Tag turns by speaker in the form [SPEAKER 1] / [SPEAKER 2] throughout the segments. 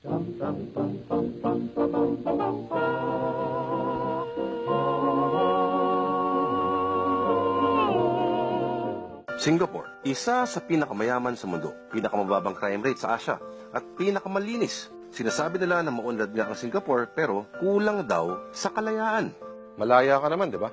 [SPEAKER 1] Singapore, isa sa pinakamayaman sa mundo, pinakamababang crime rate sa Asia, at pinakamalinis. Sinasabi nila na maunlad nga ang Singapore pero kulang daw sa kalayaan.
[SPEAKER 2] Malaya ka naman, di ba?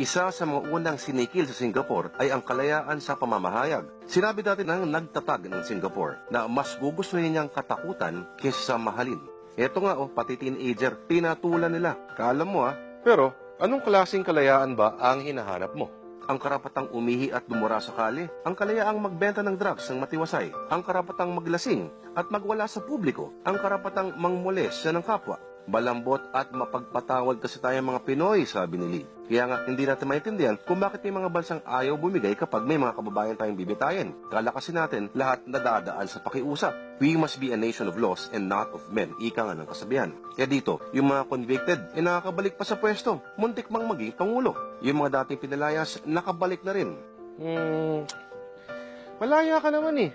[SPEAKER 1] Isa sa mga unang sinikil sa Singapore ay ang kalayaan sa pamamahayag. Sinabi dati ng nagtatag ng Singapore na mas gugustuhin niyang katakutan kaysa sa mahalin. Eto nga oh, pati teenager, pinatulan nila. Kaalam mo ah,
[SPEAKER 2] Pero, anong klaseng kalayaan ba ang hinahanap mo?
[SPEAKER 1] ang karapatang umihi at dumura sa kali, ang kalayaang magbenta ng drugs ng matiwasay, ang karapatang maglasing at magwala sa publiko, ang karapatang mangmoles siya ng kapwa, balambot at mapagpatawad kasi tayo mga Pinoy, sabi ni Lee. Kaya nga, hindi natin maintindihan kung bakit may mga bansang ayaw bumigay kapag may mga kababayan tayong bibitayin. Kala kasi natin, lahat nadadaan sa pakiusap. We must be a nation of laws and not of men, ika nga ng kasabihan. Kaya dito, yung mga convicted, eh nakakabalik pa sa pwesto. Muntik mang maging pangulo. Yung mga dating pinalayas, nakabalik na rin.
[SPEAKER 2] Hmm, malaya ka naman eh.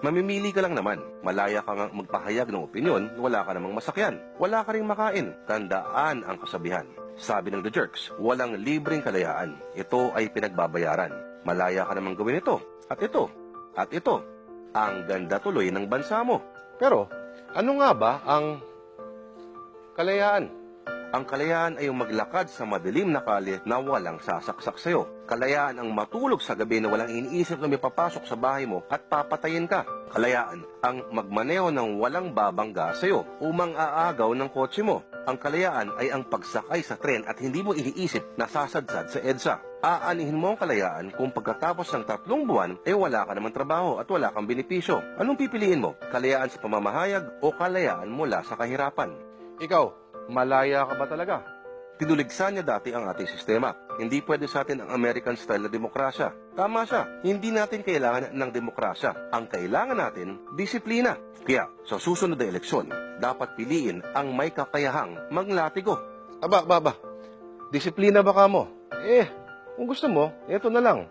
[SPEAKER 1] Mamimili ka lang naman. Malaya ka nga magpahayag ng opinyon, wala ka namang masakyan. Wala ka ring makain. Tandaan ang kasabihan. Sabi ng The Jerks, walang libreng kalayaan. Ito ay pinagbabayaran. Malaya ka namang gawin ito. At ito. At ito. Ang ganda tuloy ng bansa mo.
[SPEAKER 2] Pero, ano nga ba ang kalayaan?
[SPEAKER 1] Ang kalayaan ay yung maglakad sa madilim na kali na walang sasaksak sa'yo. Kalayaan ang matulog sa gabi na walang iniisip na may papasok sa bahay mo at papatayin ka. Kalayaan ang magmaneho ng walang babangga sa'yo umang aagaw ng kotse mo. Ang kalayaan ay ang pagsakay sa tren at hindi mo iniisip na sasadsad sa EDSA. Aanihin mo ang kalayaan kung pagkatapos ng tatlong buwan ay wala ka naman trabaho at wala kang benepisyo. Anong pipiliin mo? Kalayaan sa pamamahayag o kalayaan mula sa kahirapan?
[SPEAKER 2] Ikaw, malaya ka ba talaga?
[SPEAKER 1] Pinuligsan niya dati ang ating sistema. Hindi pwede sa atin ang American style na demokrasya. Tama siya. Hindi natin kailangan ng demokrasya. Ang kailangan natin, disiplina. Kaya, sa susunod na eleksyon, dapat piliin ang may kakayahang manglatigo.
[SPEAKER 2] Aba, aba, aba. Disiplina ba ka mo? Eh, kung gusto mo, eto na lang.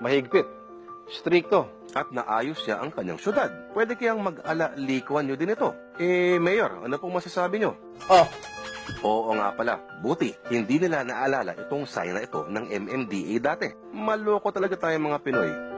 [SPEAKER 2] Mahigpit. Stricto.
[SPEAKER 1] At naayos siya ang kanyang syudad. Pwede kayang mag-ala likuan nyo din ito. Eh, Mayor, ano pong masasabi nyo?
[SPEAKER 2] Oh,
[SPEAKER 1] Oo nga pala, buti, hindi nila naalala itong sign na ito ng MMDA dati. Maloko talaga tayo mga Pinoy.